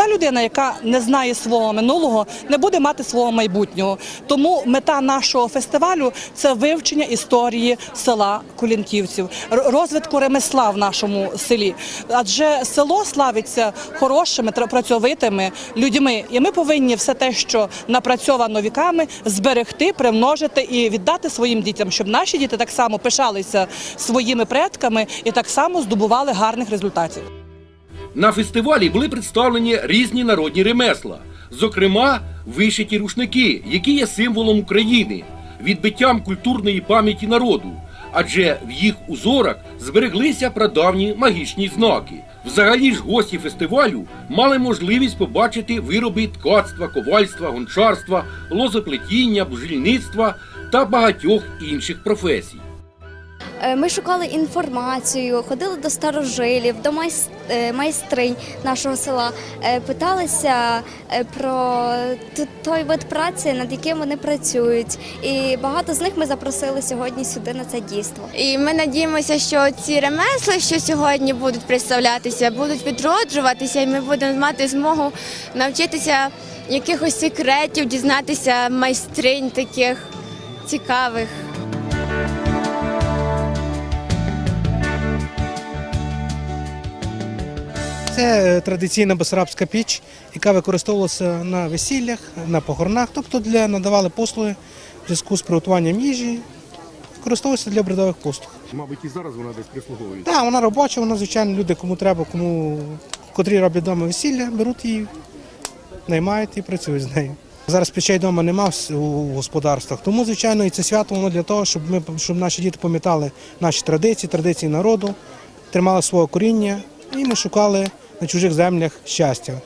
та людина, яка не знає свого минулого, не буде мати свого майбутнього. Тому мета нашого фестивалю це вивчення історії села Кулінківців, розвитку ремесла в нашому селі. Адже село славиться хорошими, працьовитими людьми, і ми повинні все те, що напрацьовано віками, зберегти, примножити і віддати своїм дітям, щоб наші діти так само пишалися своїми предками і так само здобували гарних результатів. На фестивалі були представлені різні народні ремесла, зокрема, вишиті рушники, які є символом України, відбиттям культурної пам'яті народу, адже в їх узорах збереглися прадавні магічні знаки. Взагалі ж гості фестивалю мали можливість побачити вироби ткацтва, ковальства, гончарства, лозоплетіння, бджільництва та багатьох інших професій. Е, Ми шукали інформацію, ходили до старожилів, до е, майстринь нашого села, е, питалися про той вид праці, над яким вони працюють. І багато з них ми запросили сьогодні сюди на це дійство. І ми надіємося, що ці ремесла, що сьогодні будуть представлятися, будуть відроджуватися, і ми будемо мати змогу навчитися якихось секретів, дізнатися майстринь таких цікавих. Це е, традиційна басарабська піч, яка використовувалася на весіллях, на похоронах, тобто для надавали послуги в зв'язку з приготуванням їжі, використовується для обрядових послуг. Мабуть, і зараз вона десь прислуговує. Так, вона робоча, вона, звичайно, люди, кому треба, кому котрі роблять вдома весілля, беруть її, наймають і працюють з нею. Зараз печей вдома нема у господарствах, тому, звичайно, і це свято воно для того, щоб ми щоб наші діти пам'ятали наші традиції, традиції народу, тримали свого коріння, і ми шукали на чужих землях щастя.